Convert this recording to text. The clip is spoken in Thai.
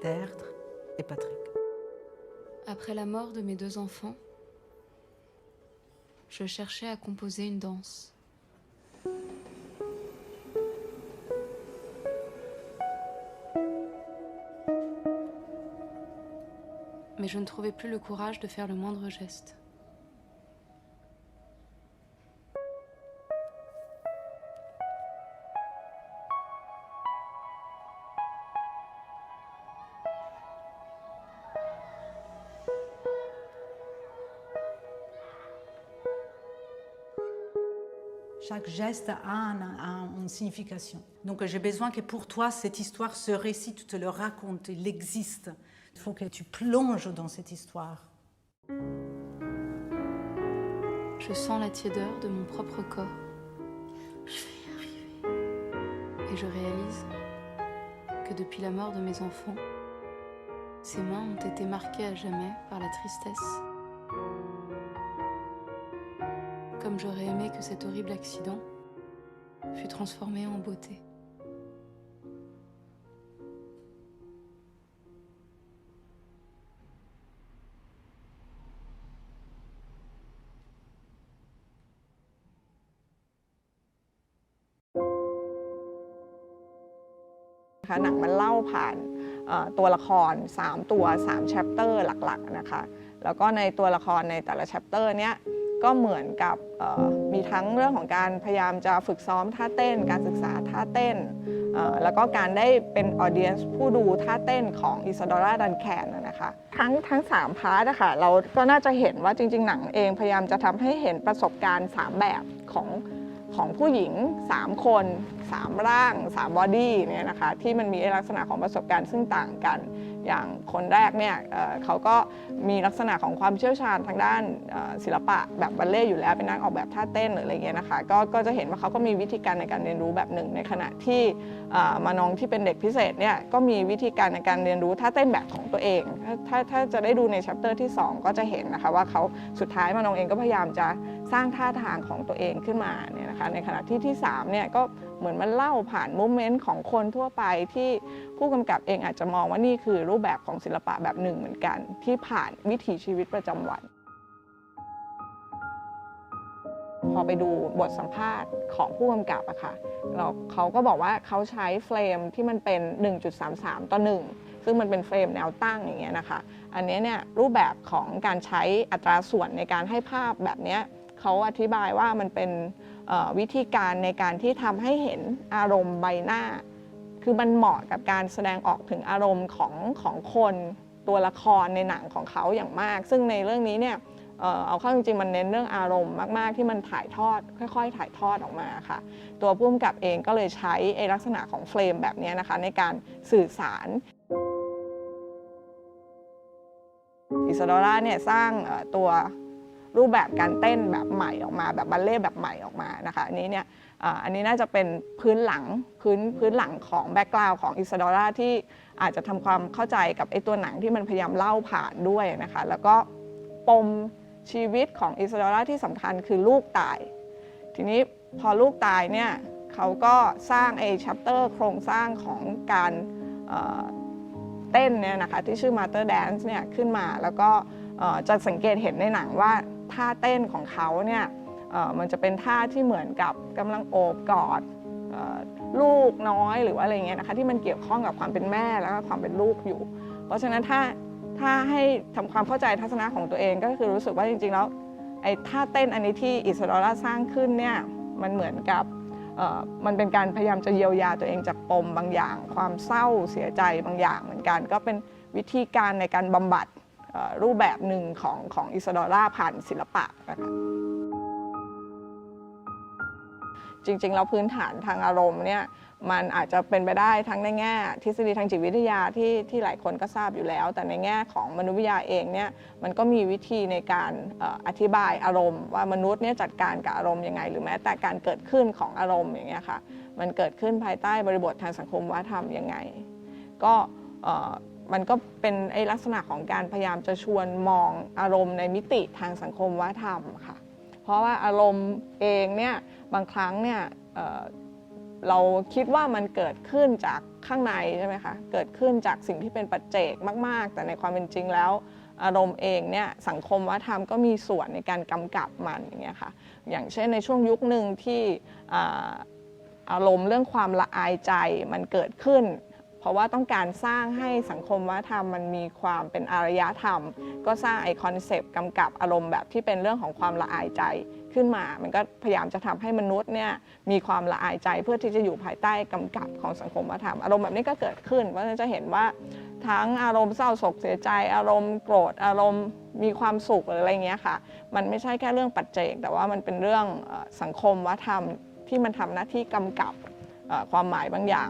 Tertre et Patrick. Après la mort de mes deux enfants, je cherchais à composer une danse. Mais je ne trouvais plus le courage de faire le moindre geste. Chaque geste a, un- a une signification. Donc j'ai besoin que pour toi, cette histoire, ce récit, tu te le racontes, il existe. Il faut que tu plonges dans cette histoire. Je sens la tiédeur de mon propre corps. Je vais y arriver. Et je réalise que depuis la mort de mes enfants, ces mains ont été marquées à jamais par la tristesse. Comme j'aurais aimé que cet horrible accident fût transformé en beauté. คะหนังมันเล่าผ่านตัวละคร 3 ตัว 3 chapter หลักๆนะคะแล้วก็ในตัวละครในแต่ละ chapter เนี้ย ก็เหมือนกับมีทั้งเรื่องของการพยายามจะฝึกซ้อมท่าเต้น การศึกษาท่าเต้น แล้วก็การได้เป็นออเดียนซ์ผู้ดูท่าเต้นของอิซาดอร่าดันแคนนะคะทั้งทั้ง3พาร์ทอะคะเราก็น่าจะเห็นว่าจริง ๆ หนังเองพยายามจะทำให้เห็นประสบการณ์ 3 แบบของของผู้หญิง 3 คน 3 ร่าง 3 บอดี้เนี่ยนะคะที่มันมีลักษณะของประสบการณ์ซึ่งต่างกัน อย่างคนแรกเนี่ยเเขาก็มีลักษณะของความเชี่ยวชาญทางด้านศิลปะแบบบัลเล่อยู่แล้วเป็นนักออกแบบท่าเต้นหรืออะไรเงี้ยนะคะก็ก็จะเห็นว่าเขาก็มีวิธีการในการเรียนรู้แบบหนึ่ง ในขณะที่มานองที่เป็นเด็กพิเศษเนี่ยก็มีวิธีการในการเรียนรู้ท่าเต้นแบบของตัวเอง ถ้าถ้าจะได้ดูในชัปเตอร์ที่ 2 ก็จะเห็นนะคะว่าเขาสุดท้ายมานองเองก็พยายามจะสร้างท่าทางของตัวเองขึ้นมาเนี่ยนะคะในขณะที่ที่3เนี่ยก็ เหมือนมันเล่าผ่านโมเมนต์ของคนทั่วไปที่ผู้กำกับเองอาจจะมองว่านี่คือรูปแบบของศิลปะแบบหนึ่งเหมือนกัน ที่ผ่านวิถีชีวิตประจำวัน พอไปดูบทสัมภาษณ์ของผู้กำกับอะค่ะเราเขาก็บอกว่าเขาใช้เฟรมที่มันเป็น 1.33 ต่อ 1 ซึ่งมันเป็นเฟรมแนวตั้งอย่างเงี้ยนะคะ อันนี้เนี่ยรูปแบบของการใช้อัตราส่วนในการให้ภาพแบบเนี้ยเขาอธิบายว่ามันเป็น วิธีการในการที่ทำให้เห็นอารมณ์ใบหน้า คือมันเหมาะกับการแสดงออกถึงอารมณ์ของของคนตัวละครในหนังของเขาอย่างมาก ซึ่งในเรื่องนี้เนี่ยเออเอาเข้าจริงๆมันเน้นเรื่องอารมณ์มาก ๆ ที่มันถ่ายทอด ค่อยๆ ถ่ายทอดออกมาค่ะ ตัวผู้กำกับเองก็เลยใช้ไอ้ลักษณะของเฟรมแบบนี้นะคะ ในการสื่อสารอิซาดราเนี่ยสร้างตัว รูปแบบการเต้นแบบใหม่ออกมา แบบบัลเล่ต์แบบใหม่ออกมานะคะอันนี้เนี่ยอันนี้น่าจะเป็นพื้นหลังพื้นพื้นหลังของแบ็กกราวด์ของอิซาดอร่าที่อาจจะทำความเข้าใจกับไอตัวหนังที่มันพยายามเล่าผ่านด้วยนะคะแล้วก็ปมชีวิตของอิซาดอร่าที่สำคัญคือลูกตาย ทีนี้พอลูกตายเนี่ยเขาก็สร้างไอ้ชัปเตอร์โครงสร้างของการเต้นเนี่ยนะคะที่ชื่อ Master Dance เนี่ยขึ้นมาแล้วก็จะสังเกตเห็นในหนังว่า ท่าเต้นของเขาเนี่ยมันจะเป็นท่าที่เหมือนกับกำลังโอบกอดลูกน้อยหรือว่าอะไรเงี้ยนะคะที่มันเกี่ยวข้องกับความเป็นแม่แล้วก็ความเป็นลูกอยู่ เพราะฉะนั้นถ้าถ้าให้ทำความเข้าใจทัศนะของตัวเองก็คือรู้สึกว่าจริงๆแล้วไอ้ท่าเต้นอันนี้ที่อิสราเอลสร้างขึ้นเนี่ยมันเหมือนกับมันเป็นการพยายามจะเยียวยาตัวเองจากปมบางอย่าง ความเศร้าเสียใจบางอย่างเหมือนกัน ก็เป็นวิธีการในการบำบัด รูปแบบหนึ่งของของอิสดอร่าผ่านศิลปะนะคะจริง ๆ แล้วพื้นฐานทางอารมณ์เนี่ยมันอาจจะเป็นไปได้ทั้งในแง่ ทฤษฎีทางจิตวิทยาที่ที่หลายคนก็ทราบอยู่แล้ว แต่ในแง่ของมนุษยวิทยาเองเนี่ยมันก็มีวิธีในการอธิบายอารมณ์ ว่ามนุษย์เนี่ยจัดการกับอารมณ์ยังไง หรือแม้แต่การเกิดขึ้นของอารมณ์อย่างเงี้ยค่ะมันเกิดขึ้นภายใต้บริบททางสังคมวัฒนธรรมยังไง ก็ มันก็เป็นไอลักษณะของการพยายามจะชวนมองอารมณ์ในมิติทางสังคมวัฒนธรรมค่ะ เพราะว่าอารมณ์เองเนี่ยบางครั้งเนี่ยเเราคิดว่ามันเกิดขึ้นจากข้างในใช่ไหมคะ เกิดขึ้นจากสิ่งที่เป็นปัจเจกมาก ๆ แต่ในความเป็นจริงแล้ว อารมณ์เองเนี่ยสังคมวัฒนธรรมก็มีส่วนในการกำกับมันอย่างเงี้ยค่ะ อย่างเช่นในช่วงยุคหนึ่งที่อารมณ์เรื่องความละอายใจมันเกิดขึ้น ราะว่าต้องการสร้างให้สังคมวัฒนธรรมมันมีความเป็นอารยธรรม ก็สร้างไอคอนเซปต์กำกับอารมณ์แบบที่เป็นเรื่องของความละอายใจขึ้นมา มันก็พยายามจะทำให้มนุษย์เนี่ยมีความละอายใจเพื่อที่จะอยู่ภายใต้กำกับของสังคมวัฒนธรรม อารมณ์แบบนี้ก็เกิดขึ้นเพราะฉะนั้นจะเห็นว่าทั้งอารมณ์เศร้าโศกเสียใจ อารมณ์โกรธอารมณ์มีความสุขหรืออะไรเงี้ยค่ะ มันไม่ใช่แค่เรื่องปัจเจก แต่ว่ามันเป็นเรื่องสังคมวัฒนธรรมที่มันทำหน้าที่กำกับความหมายบางอย่าง